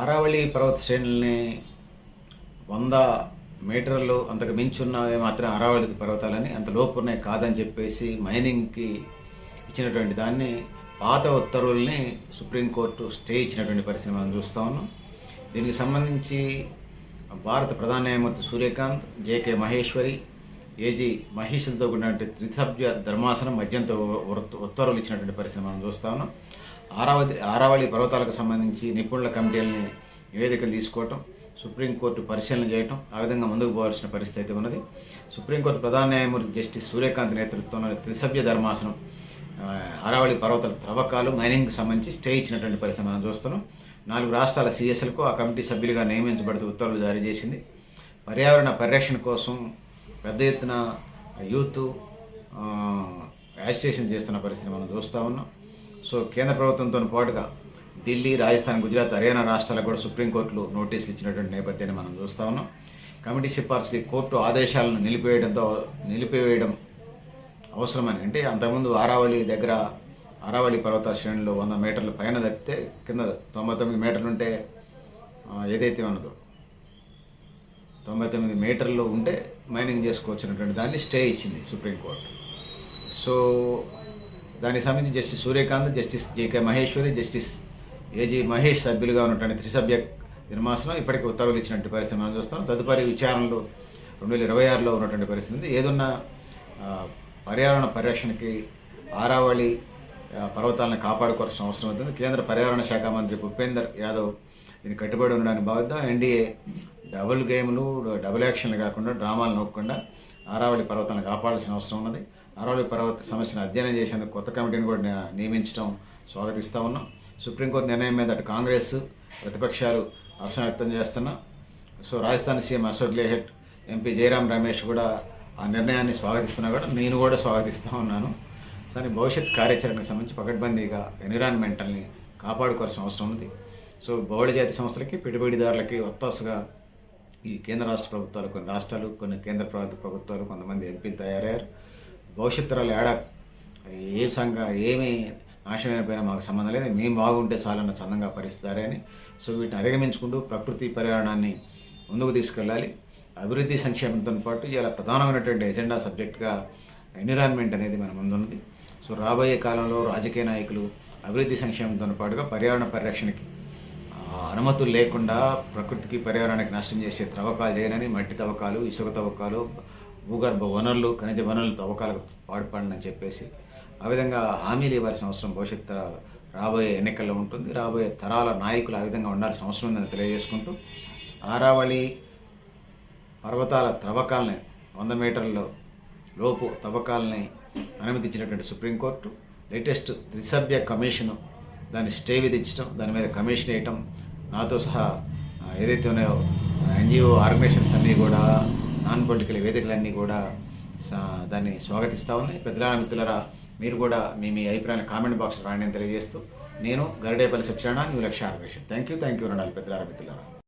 ఆరావళి పర్వత శ్రేణుల్ని వంద మీటర్లు అంతకు మించి ఉన్నవి మాత్రం అరావళి పర్వతాలని అంత లోపు ఉన్నాయి కాదని చెప్పేసి మైనింగ్కి ఇచ్చినటువంటి దాన్ని పాత ఉత్తర్వుల్ని సుప్రీంకోర్టు స్టే ఇచ్చినటువంటి పరిస్థితి మనం చూస్తూ ఉన్నాం. దీనికి సంబంధించి భారత ప్రధాన న్యాయమూర్తి Suryakant J K Maheshwari A G మహేష్లతో కూడినటువంటి త్రిసభ్య ధర్మాసనం మధ్యంతో ఉత్తర్వులు ఇచ్చినటువంటి పరిస్థితి మనం చూస్తా ఉన్నాం. ఆరావళి ఆరావళి పర్వతాలకు సంబంధించి నిపుణుల కమిటీలని నివేదికలు తీసుకోవటం సుప్రీంకోర్టు పరిశీలన చేయటం ఆ విధంగా ముందుకు పోవాల్సిన పరిస్థితి అయితే ఉన్నది. సుప్రీంకోర్టు ప్రధాన న్యాయమూర్తి జస్టిస్ సూర్యకాంత్ నేతృత్వంలో త్రిసభ్య ధర్మాసనం ఆరావళి పర్వతాల త్రవ్వకాలు మైనింగ్కి సంబంధించి స్టే ఇచ్చినటువంటి పరిస్థితి మనం చూస్తున్నాం. నాలుగు రాష్ట్రాల సీఎస్ఎల్కు ఆ కమిటీ సభ్యులుగా నియమించబడుతూ ఉత్తర్వులు జారీ చేసింది. పర్యావరణ పరిరక్షణ కోసం పెద్ద ఎత్తున యూత్ యాజిటేషన్ చేస్తున్న పరిస్థితి మనం చూస్తూ ఉన్నాం. సో కేంద్ర ప్రభుత్వంతో పాటుగా ఢిల్లీ రాజస్థాన్ గుజరాత్ హర్యానా రాష్ట్రాలకు కూడా సుప్రీంకోర్టులు నోటీసులు ఇచ్చినటువంటి నేపథ్యాన్ని మనం చూస్తూ ఉన్నాం. కమిటీ సిఫార్సులు కోర్టు ఆదేశాలను నిలిపివేయడంతో నిలిపివేయడం అవసరమని అంటే అంతకుముందు ఆరావళి దగ్గర ఆరావళి పర్వత శ్రేణిలో వంద మీటర్ల పైన తప్పితే కింద తొంభై తొమ్మిది మీటర్లు ఉంటే ఏదైతే ఉన్నదో తొంభై తొమ్మిది మీటర్లు ఉంటే మైనింగ్ చేసుకోవచ్చినటువంటి దాన్ని స్టే ఇచ్చింది సుప్రీంకోర్టు సో దానికి సంబంధించి justice Suryakant justice J K Maheshwari justice A G Mahesh సభ్యులుగా ఉన్నటువంటి త్రిసభ్య నిర్మాసనం ఇప్పటికీ ఉత్తర్వులు ఇచ్చినటువంటి పరిస్థితి మనం చూస్తాం. తదుపరి విచారణలు రెండు వేల ఇరవై ఆరులో ఉన్నటువంటి పరిస్థితి ఉంది. పర్యావరణ పరిరక్షణకి ఆరావళి పర్వతాలను కాపాడుకోవాల్సిన అవసరం అవుతుంది కేంద్ర పర్యావరణ శాఖ మంత్రి భూపేందర్ యాదవ్ దీన్ని కట్టుబడి ఉండడానికి భావిద్దాం ఎన్డీఏ డబుల్ గేమ్లు డబుల్ యాక్షన్లు కాకుండా డ్రామాలు నొక్కకుండా ఆరావళి పర్వతాలను కాపాడాల్సిన అవసరం ఉన్నది. ఆరావళి పర్వత సమస్యను అధ్యయనం చేసేందుకు కొత్త కమిటీని కూడా నియమించడం స్వాగతిస్తూ ఉన్నాం. సుప్రీంకోర్టు నిర్ణయం మీద అటు కాంగ్రెస్ ప్రతిపక్షాలు హర్షం వ్యక్తం చేస్తున్నా. So Rajasthan CM Ashok Gehlot MP Jairam Ramesh కూడా ఆ నిర్ణయాన్ని స్వాగతిస్తున్నా కూడా నేను కూడా స్వాగతిస్తూ ఉన్నాను. సరే భవిష్యత్ కార్యాచరణకు సంబంధించి పకడ్బందీగా ఎన్విరాన్మెంటల్ని కాపాడుకోవాల్సిన అవసరం ఉంది సో బౌళ జాతి సంస్థలకి పెట్టుబడిదారులకి ఒత్తాసుగా ఈ కేంద్ర రాష్ట్ర ప్రభుత్వాలు కొన్ని రాష్ట్రాలు కొన్ని కేంద్ర ప్రభుత్వ ప్రభుత్వాలు కొంతమంది ఎంపీలు తయారయ్యారు. భవిష్యత్ తరాలు ఏడా ఏ సంఘ ఏమి నాశనమైన పైన మాకు సంబంధం లేదు. మేము బాగుంటే చాలన్న చందంగా పరిస్థితారే సో వీటిని అధిగమించుకుంటూ ప్రకృతి పర్యావరణాన్ని ముందుకు తీసుకెళ్ళాలి. అభివృద్ధి సంక్షేమంతో పాటు ఇలా ప్రధానమైనటువంటి ఎజెండా సబ్జెక్ట్గా ఎన్విరాన్మెంట్ అనేది మన ముందున్నది. సో రాబోయే కాలంలో రాజకీయ నాయకులు అభివృద్ధి సంక్షేమంతో పాటుగా పర్యావరణ పరిరక్షణకి అనుమతులు లేకుండా ప్రకృతికి పర్యావరణానికి నష్టం చేసే త్రవ్వకాలు చేయనని మట్టి తవ్వకాలు ఇసుక తవ్వకాలు భూగర్భ వనరులు ఖనిజ వనరులు తవ్వకాలకు పాడుపడని చెప్పేసి ఆ విధంగా హామీలు ఇవ్వాల్సిన అవసరం భవిష్యత్తు రాబోయే ఎన్నికల్లో ఉంటుంది. రాబోయే తరాల నాయకులు ఆ విధంగా ఉండాల్సిన అవసరం ఉందని తెలియజేసుకుంటూ ఆరావళి పర్వతాల త్రవ్వకాలని వంద మీటర్ల లోపు తవ్వకాలని అనుమతించినటువంటి సుప్రీంకోర్టు లేటెస్ట్ త్రిసభ్య కమిషను దాన్ని స్టే విధించడం దాని మీద కమిషన్ వేయటం నాతో సహా ఏదైతే ఉన్నాయో ఎన్జిఓ ఆర్గనైజేషన్స్ అన్నీ కూడా నాన్ పొలిటికల్ వేదికలన్నీ కూడా సా- దాన్ని స్వాగతిస్తా ఉన్నాయి. పెద్దల మిత్రులరా మీరు కూడా మీ మీ అభిప్రాయాన్ని కామెంట్ బాక్స్ రాండి తెలియజేస్తూ నేను Garidepalli Satyanarayana new Lakshya organisation. Thank you thank you రండాలి పెద్దల మిత్రులరా.